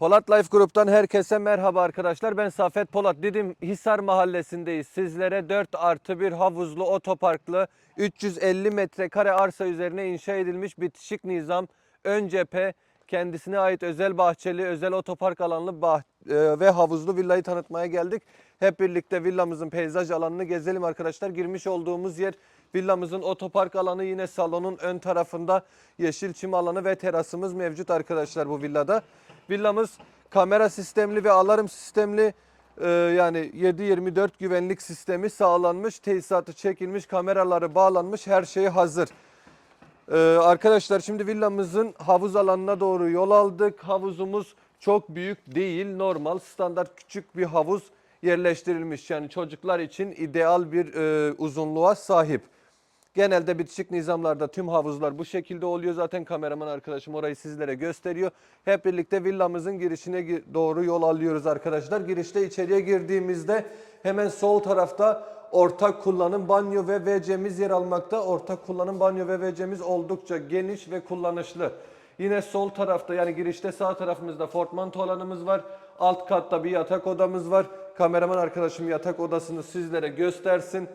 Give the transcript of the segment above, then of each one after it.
Polat Life Grup'tan herkese merhaba arkadaşlar. Ben Safet Polat. Didim Hisar Mahallesi'ndeyiz. Sizlere 4 artı 1 havuzlu otoparklı 350 metrekare arsa üzerine inşa edilmiş bitişik nizam ön cephe kendisine ait özel bahçeli, özel otopark alanlı bah- e, ve havuzlu villayı tanıtmaya geldik. Hep birlikte villamızın peyzaj alanını gezelim arkadaşlar. Girmiş olduğumuz yer villamızın otopark alanı yine salonun ön tarafında yeşil çim alanı ve terasımız mevcut arkadaşlar bu villada. Villamız kamera sistemli ve alarm sistemli e, yani 7-24 güvenlik sistemi sağlanmış, tesisatı çekilmiş, kameraları bağlanmış, her şey hazır. Ee, arkadaşlar şimdi villamızın havuz alanına doğru yol aldık. Havuzumuz çok büyük değil, normal, standart küçük bir havuz yerleştirilmiş. Yani çocuklar için ideal bir e, uzunluğa sahip. Genelde bitişik nizamlarda tüm havuzlar bu şekilde oluyor. Zaten kameraman arkadaşım orayı sizlere gösteriyor. Hep birlikte villamızın girişine gi- doğru yol alıyoruz arkadaşlar. Girişte içeriye girdiğimizde hemen sol tarafta ortak kullanım banyo ve WC'miz yer almakta. Ortak kullanım banyo ve WC'miz oldukça geniş ve kullanışlı. Yine sol tarafta yani girişte sağ tarafımızda portmanto alanımız var. Alt katta bir yatak odamız var. Kameraman arkadaşım yatak odasını sizlere göstersin.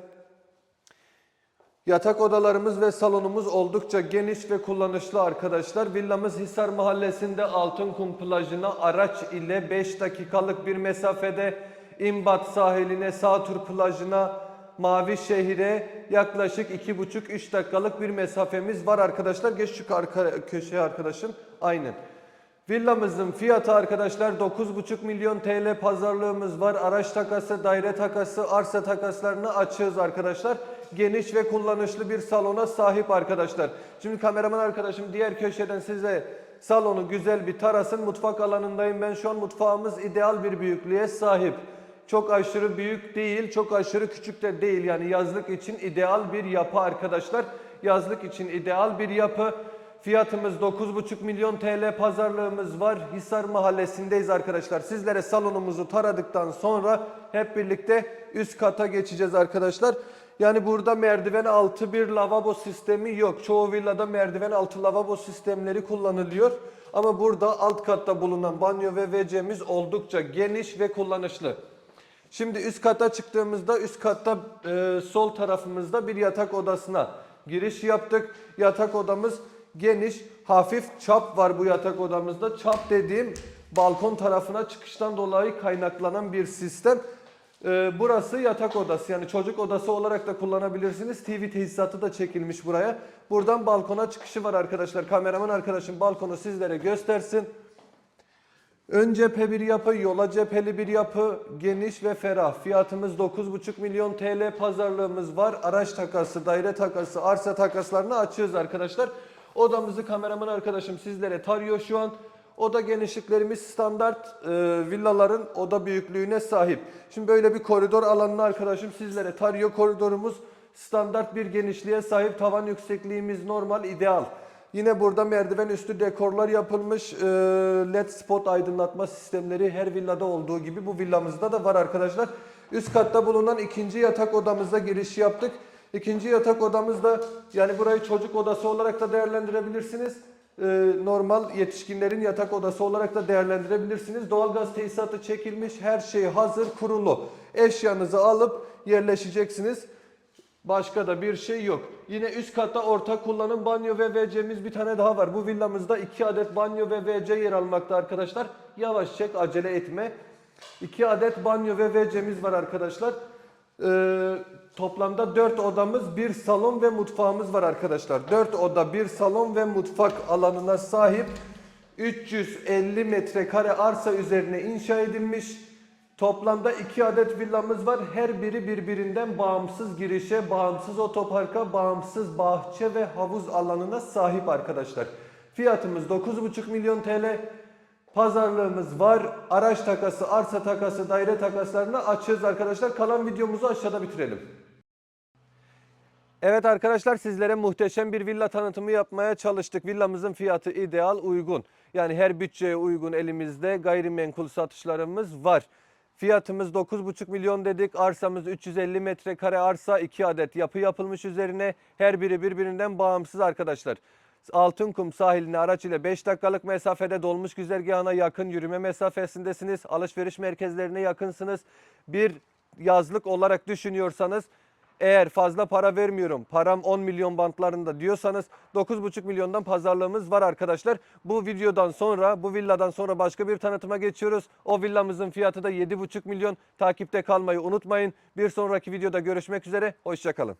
Yatak odalarımız ve salonumuz oldukça geniş ve kullanışlı arkadaşlar. Villamız Hisar Mahallesi'nde Altınkum plajına araç ile 5 dakikalık bir mesafede İmbat sahiline, Sağtur plajına, Mavi Şehir'e yaklaşık 2,5-3 dakikalık bir mesafemiz var arkadaşlar. Geç şu arka köşeye arkadaşım. Aynen. Villamızın fiyatı arkadaşlar 9,5 milyon TL pazarlığımız var. Araç takası, daire takası, arsa takaslarını açığız arkadaşlar. Geniş ve kullanışlı bir salona sahip arkadaşlar. Şimdi kameraman arkadaşım diğer köşeden size salonu güzel bir tarasın. Mutfak alanındayım ben şu an. Mutfağımız ideal bir büyüklüğe sahip. Çok aşırı büyük değil, çok aşırı küçük de değil. Yani yazlık için ideal bir yapı arkadaşlar. Yazlık için ideal bir yapı. Fiyatımız 9,5 milyon TL pazarlığımız var. Hisar Mahallesi'ndeyiz arkadaşlar. Sizlere salonumuzu taradıktan sonra hep birlikte üst kata geçeceğiz arkadaşlar. Yani burada merdiven altı bir lavabo sistemi yok. Çoğu villada merdiven altı lavabo sistemleri kullanılıyor. Ama burada alt katta bulunan banyo ve WC'miz oldukça geniş ve kullanışlı. Şimdi üst kata çıktığımızda üst katta e, sol tarafımızda bir yatak odasına giriş yaptık. Yatak odamız geniş, hafif çap var bu yatak odamızda. Çap dediğim balkon tarafına çıkıştan dolayı kaynaklanan bir sistem. E, burası yatak odası yani çocuk odası olarak da kullanabilirsiniz. TV tesisatı da çekilmiş buraya. Buradan balkona çıkışı var arkadaşlar. Kameraman arkadaşım balkonu sizlere göstersin. Ön cephe bir yapı, yola cepheli bir yapı, geniş ve ferah. Fiyatımız 9,5 milyon TL pazarlığımız var. Araç takası, daire takası, arsa takaslarını açıyoruz arkadaşlar. Odamızı kameraman arkadaşım sizlere tarıyor şu an. Oda genişliklerimiz standart e, villaların oda büyüklüğüne sahip. Şimdi böyle bir koridor alanını arkadaşım sizlere tarıyor. Koridorumuz standart bir genişliğe sahip. Tavan yüksekliğimiz normal, ideal. Yine burada merdiven üstü dekorlar yapılmış. Ee, LED spot aydınlatma sistemleri her villada olduğu gibi bu villamızda da var arkadaşlar. Üst katta bulunan ikinci yatak odamıza giriş yaptık. İkinci yatak odamızda yani burayı çocuk odası olarak da değerlendirebilirsiniz. Ee, normal yetişkinlerin yatak odası olarak da değerlendirebilirsiniz. Doğalgaz tesisatı çekilmiş, her şey hazır, kurulu. Eşyanızı alıp yerleşeceksiniz. Başka da bir şey yok. Yine üst katta ortak kullanım banyo ve WC'miz bir tane daha var. Bu villamızda 2 adet banyo ve WC yer almakta arkadaşlar. Yavaş çek acele etme. 2 adet banyo ve WC'miz var arkadaşlar. Ee, toplamda 4 odamız, bir salon ve mutfağımız var arkadaşlar. 4 oda, bir salon ve mutfak alanına sahip 350 metrekare arsa üzerine inşa edilmiş. Toplamda iki adet villamız var. Her biri birbirinden bağımsız girişe, bağımsız otoparka, bağımsız bahçe ve havuz alanına sahip arkadaşlar. Fiyatımız 9,5 milyon TL. Pazarlığımız var. Araç takası, arsa takası, daire takaslarını açığız arkadaşlar. Kalan videomuzu aşağıda bitirelim. Evet arkadaşlar sizlere muhteşem bir villa tanıtımı yapmaya çalıştık. Villamızın fiyatı ideal, uygun. Yani her bütçeye uygun elimizde gayrimenkul satışlarımız var. Fiyatımız 9,5 milyon dedik. Arsamız 350 metrekare arsa, 2 adet yapı yapılmış üzerine. Her biri birbirinden bağımsız arkadaşlar. Altınkum sahiline araç ile 5 dakikalık mesafede dolmuş güzergahına yakın yürüme mesafesindesiniz. Alışveriş merkezlerine yakınsınız. Bir yazlık olarak düşünüyorsanız eğer fazla para vermiyorum, param 10 milyon bantlarında diyorsanız 9,5 milyondan pazarlığımız var arkadaşlar. Bu videodan sonra, bu villadan sonra başka bir tanıtıma geçiyoruz. O villamızın fiyatı da 7,5 milyon. Takipte kalmayı unutmayın. Bir sonraki videoda görüşmek üzere. Hoşçakalın.